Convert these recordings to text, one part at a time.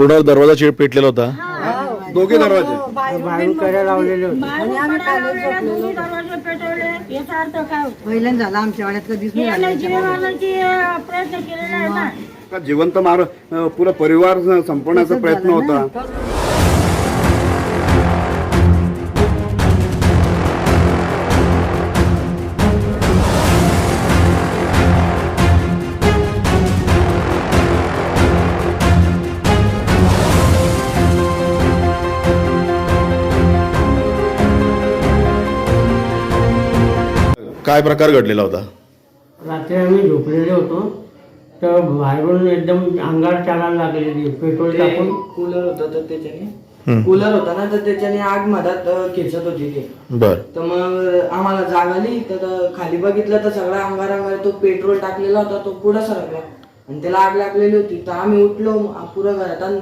पूर्ण दरवाजा चिड पेटलेला होता. दोघे दरवाजे. बाहेरून कड्या लावलेले होते. आणि आम्ही खाली झोपलेलो दरवाजे पेटवले याचा अर्थ काय होतो? पहिल्यांदा झाला आमच्या वाड्यात कधीच नाही झालं जीव याच्यामध्ये. मारण्याची प्रयत्न केलेला आहे ना. का जिवंत मार अं, पुरा परिवार संपवण्याचा प्रयत्न. होता. काय प्रकार घडलेला होता? रात्री आम्ही झोपलेले होतो. तर बाहेरून एकदम अंगार चालायला लागलेली पेट्रोल टाकून. कूलर होतं तर त्याच्याने. हम्म. कूलर होता ना तर त्याच्याने आग मधात अ, खेचत होती ते. बर. तर मग आम्हाला जाग आली. तर खाली बघितलं तर सगळा अंगार अंगार तो पेट्रोल टाकलेला होता तो पुढे सरकला. आणि त्याला आग लागलेली होती. तर आम्ही उठलो पुरं घरात आणि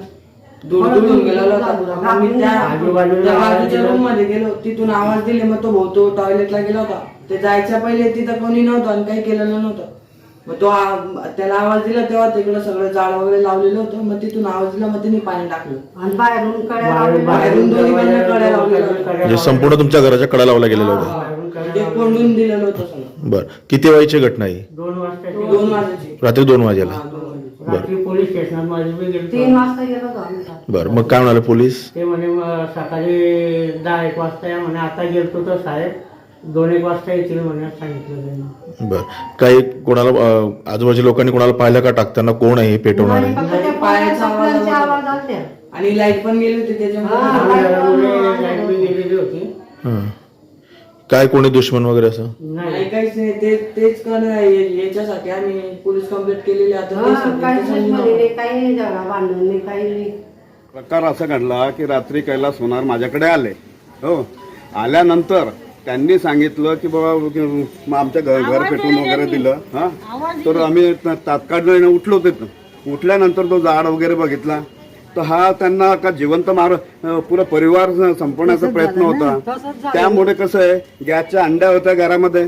गेलेलो होता. पुरा मग मी त्या आजूबाजूला त्या आवाज बाजूच्या दिला. रूममध्ये गेलो. तिथून आवाज दिले मग तो भाऊ तो टॉयलेटला गेला होता. ते जायच्या पहिले तिथं कोणी नव्हतं आणि काही केलेलं नव्हतं. मग तो आ- त्याला आवाज दिला तेव्हा तिकडं सगळं जाळ वगैरे लावलेलं होतं. मग तिथून आवाज दिला मग तिने पाणी टाकलं. आणि बाहेरून कड्या बाहेरून- लावलेल्या. बाहेरून दोन्ही बाजूला कड्या लावलेल्या. कड्या म्हणजे संपूर्ण तुमच्या घराच्या कडा लावला गेलेला होता ते कोंडून दिलेलं होतं सगळं. बर. किती वेळची घटना ही? दोन वाजता दोन वाजायची रात्री दोन वाजेला. हा, दोन वाजायची. रात्री पोलीस स्टेशनात माझी मी तीन गेलो वाजता गेलो होतो आम्ही. रात्री. बर. मग काय म्हणाले पोलीस? ते म्हणे मग सकाळी दहा एक वाजता या म्हणे. आता गेलतो तर साहेब दोन एक वाजता येतील सांगितलं त्यांनी. बर. काही कोणाला अं, आजूबाजूच्या लोकांनी कोणाला पाहिलं का टाकताना? कोण आहे हे पेटवणारे फक्त त्या पायाचा आवाज पायाच्या आला. आवाज आलत्या. आणि लाइट पण गेली होती हा. त्याच्यामुळे लाइट गेलेली होती. हं. काय कोणी दुश्मन वगैरे असं? नाही नाही काहीच नाही. ते तेच कर याच्यासाठी आम्ही पोलीस कंप्लेंट केलेली आता हा, काही काही नाही. प्रकार असा घडला की रात्री कैलास होणार माझ्याकडे आले. हो. आल्यानंतर त्यांनी सांगितलं की बाबा की मग आमच्या घर घर पेटून वगैरे दिलं हा? तर आम्ही त- तात्काळ उठलो तिथं उठल्यानंतर तो झाड वगैरे बघितला. तर हा त्यांना का जिवंत मार अं, पुरा परिवार संपवण्याचा प्रयत्न होता. त्यामुळे कसं आहे गॅसच्या अंड्या होत्या घरामध्ये.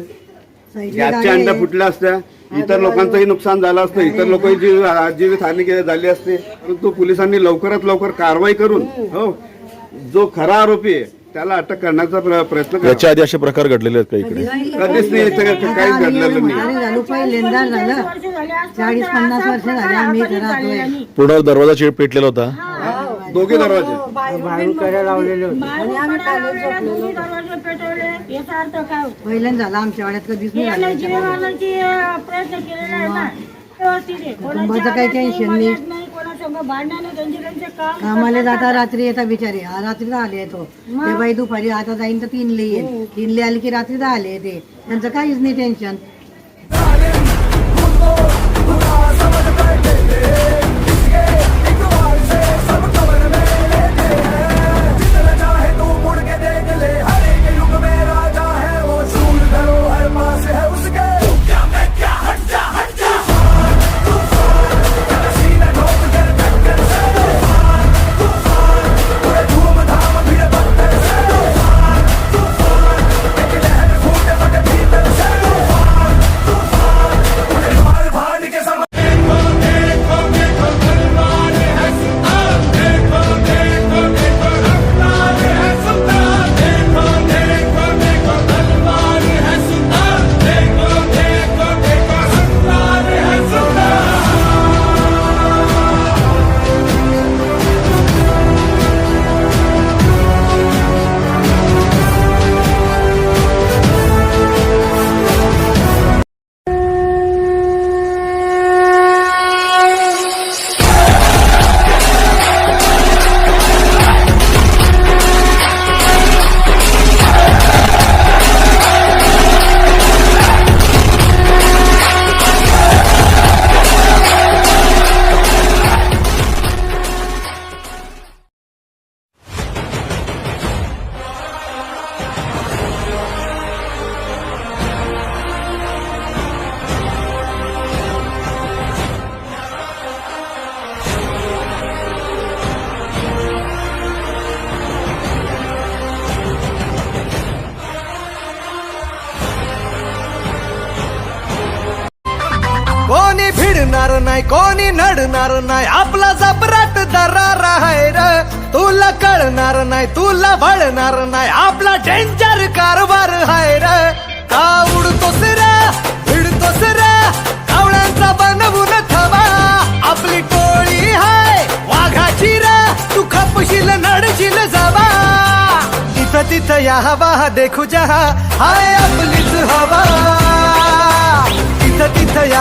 गॅसच्या अंड्या फुटल्या असत्या. इतर लोकांचंही नुकसान झालं असतं. इतर लोकही जीव जीवित हानी गे- झाली असते. परंतु पोलिसांनी लवकरात लवकर कारवाई करून हो जो खरा आरोपी आहे त्याला अटक करण्याचा प्र- प्रयत्न याच्या आधी असे प्रकार घडलेले आहेत का इकडे. कधीच नाही इथं काही- घडलेलं नाही. अरे झालो पहिल्यांदा झालं वर्ष झाले. असतात चाळीस पन्नास वर्ष झाले आम्ही इथं राहतोय. पूर्ण दरवाजा चिड पेटलेला होता. दोघे दरवाजे. लावलेले होते. आणि आम्ही खाली झोपलेलो याचा पहिल्यांदा झाला आमच्या वाड्यात कधीच नाही झालं याच्यामध्ये. केलेला आहे ना. व्यवस्थित आहे. कोणाच्या कुटुंबाचं काही टेन्शन नाही. कामाला जाता रात्री येतात बिचारे. हा रात्रीला आले तो. ते बाई दुपारी आता जाईन तर तीनले येईल. तीनले आले की रात्रीला आले ते. त्यांचं काहीच नाही टेन्शन भिडणार नाही कोणी नडणार नाही आपला जबराट दरारा कळणार नाही तुला वळणार नाही आपला डेंजर कारभार हाय र. का उडतोस रे भिडतोस रे कावळ्यांचा बनवून थवा आपली टोळी हाय वाघाची रे तू खपशील नडशील जावा. इथं तिथं या हवा देखू जहा हाय आपलीच हवा. इथं तिथं या